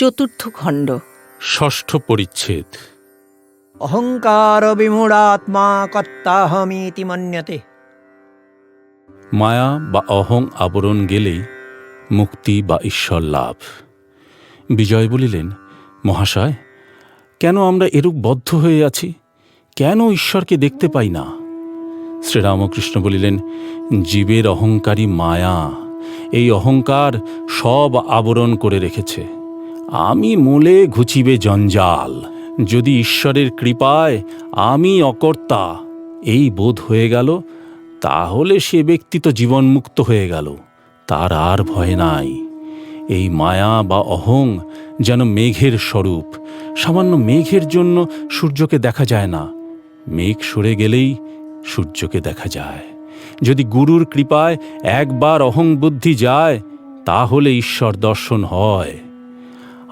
চতুর্থ খণ্ড। ষষ্ঠ পরিচ্ছেদ। অহংকার বিমূঢ়াত্মা কর্তাহমিতি মন্যতে। মায়া বা অহং আবরণ গেলেই মুক্তি বা ঈশ্বর লাভ। বিজয় বলিলেন মহাশয় কেন আমরা এরূপ বদ্ধ হয়ে আছি? কেন ঈশ্বরকে দেখতে পাই না? শ্রীরামকৃষ্ণ বলিলেন জীবের অহংকারী মায়া। এই অহংকার সব আবরণ করে রেখেছে। আমি মূলে ঘুচিবে জঞ্জাল। যদি ঈশ্বরের কৃপায় আমি অকর্তা, এই বোধ হয়ে গেল, তাহলে সে ব্যক্তি তো জীবনমুক্ত হয়ে গেল, তার আর ভয় নাই। এই মায়া বা অহং যেন মেঘের স্বরূপ, সামান্য মেঘের জন্য সূর্যকে দেখা যায় না। মেঘ সরে গেলেই সূর্যকে দেখা যায়। যদি গুরুর কৃপায় একবার অহং বুদ্ধি যায়, তাহলে ঈশ্বর দর্শন হয়।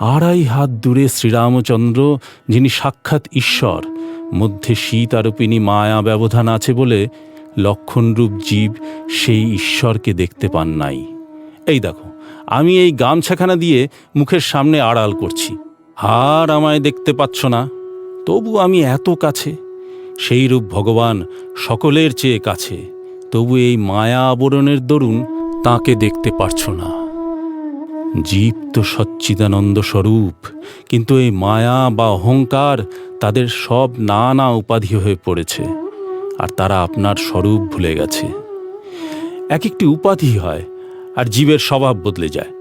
আড়াই হাত দূরে শ্রীরামচন্দ্র, যিনি সাক্ষাৎ ঈশ্বর, মধ্যে শীত আরোপিনী মায়া ব্যবধান আছে বলে লক্ষণরূপ জীব সেই ঈশ্বরকে দেখতে পান নাই। এই দেখো, আমি এই গামছাখানা দিয়ে মুখের সামনে আড়াল করছি। আর আমায় দেখতে পাচ্ছ না, তবু আমি এত কাছে। সেই রূপ ভগবান সকলের চেয়ে কাছে, তবু এই মায়া আবরণের দরুন তাকে দেখতে পারছ না। জীব তো সচ্চিদানন্দ স্বরূপ, কিন্তু এই মায়া বা অহংকার তাদের সব নানা উপাধি হয়ে পড়েছে, আর তারা আপনার স্বরূপ ভুলে গেছে। এক একটি উপাধি হয়, আর জীবের স্বভাব বদলে যায়।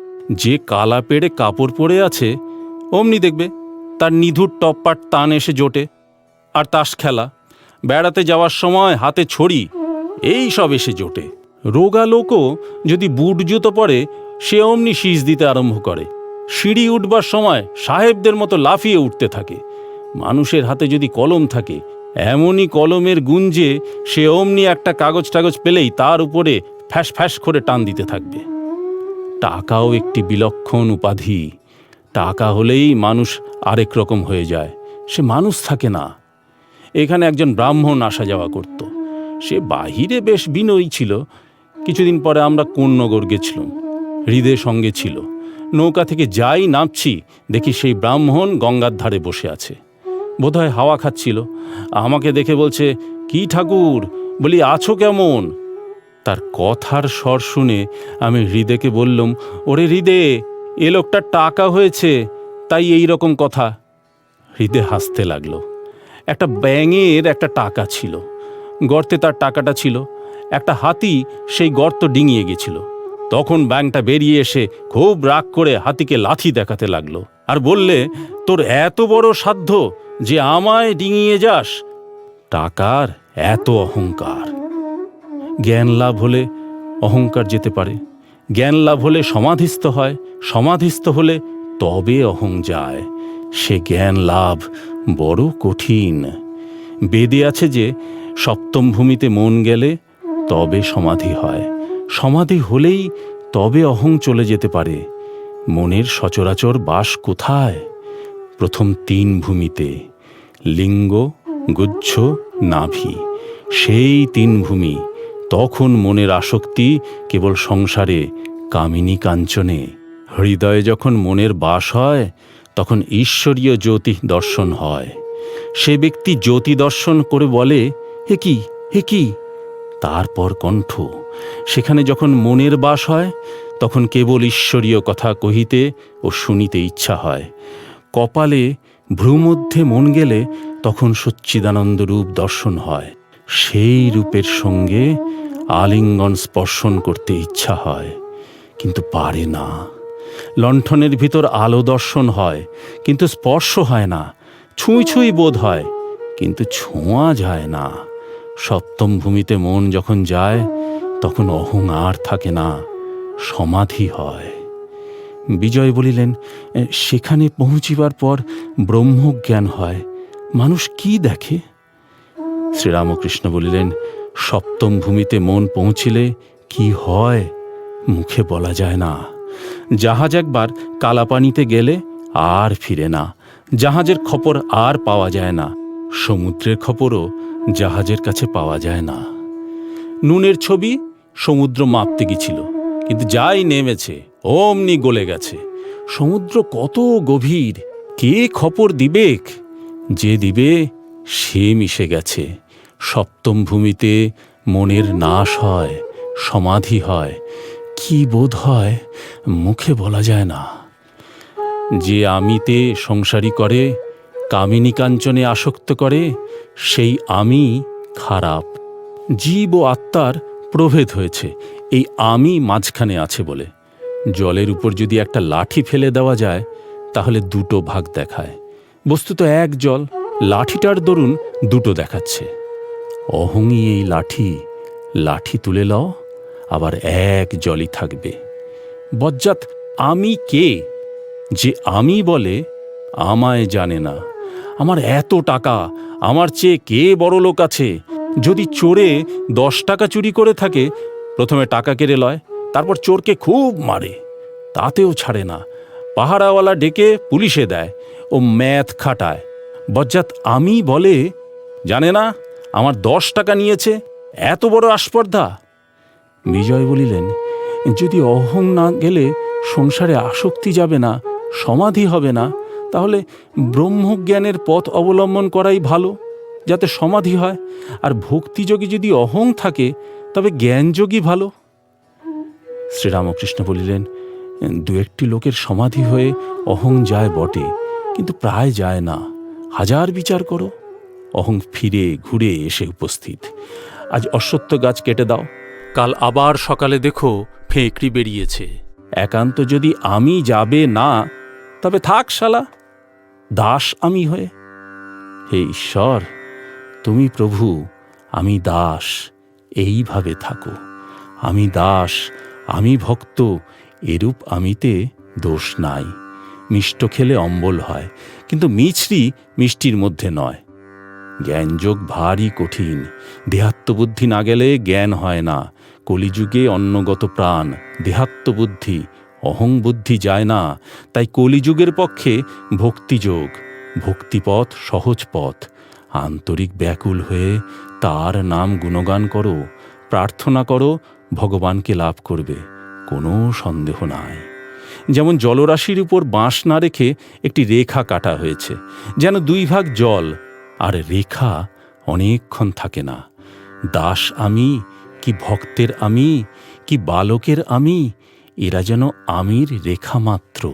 যে কালা পেড়ে কাপড় পরে আছে, অমনি দেখবে তার নিধুর টপ্পার টান এসে জোটে, আর তাস খেলা, বেড়াতে যাওয়ার সময় হাতে ছড়ি, এই সব এসে জোটে। রোগা লোকও যদি বুট জুতো পরে সে অমনি শীষ দিতে আরম্ভ করে। সিঁড়ি উঠবার সময় সাহেবদের মতো লাফিয়ে উঠতে থাকে। মানুষের হাতে যদি কলম থাকে, এমনই কলমের গুঞ্জে সে অমনি একটা কাগজ টাগজ পেলেই তার উপরে ফ্যাস ফ্যাস করে টান দিতে থাকবে। টাকাও একটি বিলক্ষণ উপাধি। টাকা হলেই মানুষ আরেক রকম হয়ে যায়। সে মানুষ থাকে না। এখানে একজন ব্রাহ্মণ আসা যাওয়া করত। সে বাহিরে বেশ বিনয়ী ছিল। কিছুদিন পরে আমরা কোন্নগর গেছিলাম। হৃদয় সঙ্গে ছিল। নৌকা থেকে যাই নামছি, দেখি সেই ব্রাহ্মণ গঙ্গার ধারে বসে আছে। বোধহয় হাওয়া খাচ্ছিল। আমাকে দেখে বলছে, কি ঠাকুর? বলি, আছো কেমন? তার কথার স্বর শুনে আমি হৃদয়কে বললাম, ওরে হৃদে এ লোকটার টাকা হয়েছে, তাই এই রকম কথা। হৃদে হাসতে লাগল। একটা ব্যাঙের একটা টাকা ছিল। গর্তে তার টাকাটা ছিল। একটা হাতি সেই গর্ত ডিঙিয়ে গেছিল। তখন ব্যাংটা বেরিয়ে এসে খুব রাগ করে হাতিকে লাথি দেখাতে লাগল আর বললে, তোর এত বড় সাধ্য যে আমায় ডিঙিয়ে যাস? টাকার এত অহংকার। জ্ঞান লাভ হলে অহংকার যেতে পারে। জ্ঞান লাভ হলে সমাধিস্থ হয়। সমাধিস্থ হলে তবে অহং যায়। সে জ্ঞান লাভ বড় কঠিন। বেদে আছে যে, সপ্তম ভূমিতে মন গেলে তবে সমাধি হয়। সমাধি হলেই তবে অহং চলে যেতে পারে। মনের সচরাচর বাস কোথায়? প্রথম তিন ভূমিতে, লিঙ্গ, গুচ্ছ, নাভি। সেই তিন ভূমি, তখন মনের আসক্তি কেবল সংসারে, কামিনী কাঞ্চনে। হৃদয়ে যখন মনের বাস হয়, তখন ঈশ্বরীয় জ্যোতি দর্শন হয়। সে ব্যক্তি জ্যোতি দর্শন করে বলে হে কি? হে কি? তারপর কণ্ঠ সেখানে যখন মনের বাস হয়, তখন কেবল ঈশ্বরীয় কথা কহিতে ও শুনিতে ইচ্ছা হয়। কপালে ভ্রুমধ্যে মন গেলে তখন সচ্চিদানন্দ রূপ দর্শন হয়। সেই রূপের সঙ্গে আলিঙ্গন স্পর্শন করতে ইচ্ছা হয়, কিন্তু পারে না। লণ্ঠনের ভিতর আলো দর্শন হয়, কিন্তু স্পর্শ হয় না। ছুঁই ছুঁই বোধ হয়, কিন্তু ছোঁয়া যায় না। সপ্তম ভূমিতে মন যখন যায় তখন অহং আর থাকে না, সমাধি হয়। বিজয় বলিলেন সেখানে পৌঁছিবার পর ব্রহ্মজ্ঞান হয়, মানুষ কি দেখে? শ্রীরামকৃষ্ণ বলিলেন, সপ্তম ভূমিতে মন পৌঁছিলে কি হয়, মুখে বলা যায় না। জাহাজ একবার কালাপানিতে গেলে আর ফিরে না, জাহাজের খবর আর পাওয়া যায় না, সমুদ্রের খবরও জাহাজের কাছে পাওয়া যায় না। নুনের ছবি সমুদ্র মাপতে গেছিল, কিন্তু যাই নেমেছে, অমনি গলে গেছে। সমুদ্র কত গভীর, কে খপর দিবেক যে দিবে, সে মিশে গেছে। সপ্তম ভূমিতে মনের নাশ হয়, সমাধি হয়। কি বোধ হয়, মুখে বলা যায় না। যে আমিতে সংসারী করে, কামিনী কাঞ্চনে আসক্ত করে, সেই আমি খারাপ। জীব ও আত্মার প্রভেদ হয়েছে, এই আমি মাঝখানে আছে বলে। জলের উপর যদি একটা লাঠি ফেলে দেওয়া যায়, তাহলে দুটো ভাগ দেখায়। বস্তুত এক জল, লাঠিটার দরুন দুটো দেখাচ্ছে। অহংই এই লাঠি লাঠি তুলে লও, আবার এক জলই থাকবে। বজ্জাত, আমি কে? যে আমি বলে, আমায় জানে না। আমার এত টাকা, আমার চেয়ে কে বড় লোক আছে? যদি চোরে দশ টাকা চুরি করে থাকে, প্রথমে টাকা কেড়ে লয়, তারপর চোরকে খুব মারে, তাতেও ছাড়ে না। পাহারাওয়ালা ডেকে পুলিশে দেয় ও ম্যাথ খাটায়। বজ্জাত আমি বলে, জানে না, আমার দশ টাকা নিয়েছে, এত বড় আস্পর্ধা? বিজয় বলিলেন, যদি অহং না গেলে সংসারে আসক্তি যাবে না, সমাধি হবে না, তাহলে ব্রহ্মজ্ঞানের পথ অবলম্বন করাই ভালো। যাতে সমাধি হয়। আর ভক্তিযোগী যদি অহং থাকে তবে জ্ঞানযোগী ভালো। শ্রীরামকৃষ্ণ বলিলেন দু একটি লোকের সমাধি হয়ে অহং যায় বটে কিন্তু প্রায় যায় না। হাজার বিচার করো। অহং ফিরে ঘুরে এসে উপস্থিত। আজ অশ্বত্থ গাছ কেটে দাও। কাল আবার সকালে দেখো ফেঁকড়ি বেরিয়েছে। একান্ত যদি আমি যাবে না তবে থাক শালা দাস আমি হয়ে। হে ঈশ্বর তুমি প্রভু, আমি দাস, এইভাবে থাকো। আমি দাস, আমি ভক্ত, এরূপ আমিতে দোষ নাই। মিষ্ট খেলে অম্বল হয়, কিন্তু মিছরি মিষ্টির মধ্যে নয়। জ্ঞানযোগ ভারী কঠিন, দেহাত্মবুদ্ধি না গেলে জ্ঞান হয় না। কলিযুগে অন্নগত প্রাণ, দেহাত্মবুদ্ধি অহং বুদ্ধি যায় না। তাই কলিযুগের পক্ষে ভক্তিযোগ, ভক্তিপথ সহজ পথ। আন্তরিক ব্যাকুল হয়ে তার নাম গুণগান করো, প্রার্থনা করো, ভগবানকে লাভ করবে, কোনো সন্দেহ নাই। যেমন জলরাশির উপর বাঁশ না রেখে একটি রেখা কাটা হয়েছে, যেন দুই ভাগ জল আর রেখা অনেকক্ষণ থাকে না। দাস আমি, কি ভক্তের আমি, কি বালকের আমি, এরা যেন আমির রেখা মাত্র।